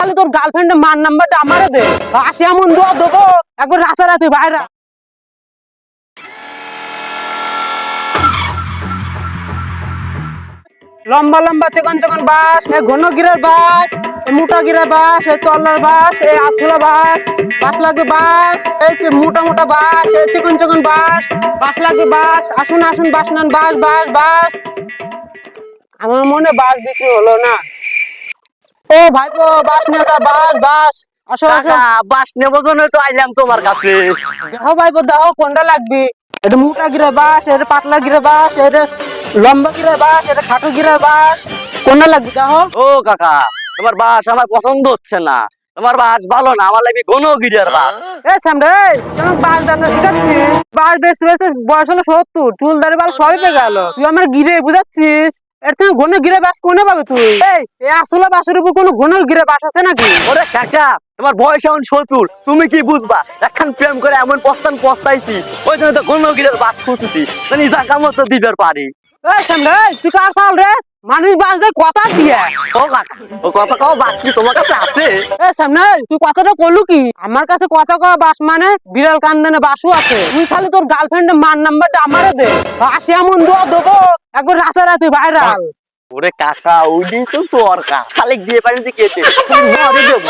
তাহলে তোর গার্লফ্রেন্ডের মান নাম্বারটা আমারে দে। আসি এমন দোয়া দেবো, একবার রাতারাতি বাইরে লম্বা লম্বা চিকন চিকন বাস, এ ঘন গিরের বাস, এ মোটা গিরের বাস, এ তল্লার বাস, এ আতলা বাস বাস লাগে বাস, এই যে মোটা মোটা বাস, এ চিকন চিকন বাস বাস লাগে বাস, আসুন আসুন বাস নেন, বাস বাস বাস। আমার মনে বাস বিক্রি হলো না। ও ভাইপো বাস নিয়ে যা বাস বাস আসো আসো। বাস নেব জন্য তো আইলাম তোমার কাছে। দেখো ভাইপো দেখো কোনটা লাগবে। এটা মোটা গিরে বাস এটা পাতলা গিরে বাস এটা লম্বা গিরে বাস এটা খাটো গিরে বাস কোনটা লাগবে দেখো? ও কাকা তোমার বাস আমার পছন্দ হচ্ছে না। তোমার বাস ভালো না আমার লাগবে ঘন গিরিয়ার বাস এ সামরে তোমার বাস দাঁড়া শিখাচ্ছিস? বাস বেশ বেশ বয়স হলো সত্তর চুল দাঁড়ি বাল সবই পেয়ে গেল। তুই আমার গিরে বুঝাচ্ছিস? এর তুমি গিরে বাস তুই? আসলে উপর কোনো গিরে বাস আছে নাকি? বয়স তুমি কি বুঝবা? এখন প্রেম করে এমন পস্তান পস্তাইছি ওই জন্য তো ঘন গিরে বাস খুঁজছি মানে জায়গা দিবার পারি। এই সামরে তুই কার চাল রে। মানুষ বাস দেয় কথা দিয়ে। ও কাকা ও কত কাও বাকি তোমার কাছে আছে? এ সামনে তুই কথাটা করলু কি? আমার কাছে কথা কওয়া বাস মানে বিড়াল কান্দানে বাসও আছে। তুই খালি তোর গার্লফ্রেন্ডের মান নাম্বারটা আমারে দে। আসি এমন দোয়া দেবো একবার রাতারাতি ভাইরাল ওরে কাকা ওইটাই তো দরকার। খালি দিয়ে পারেন যে কেটে দেবো।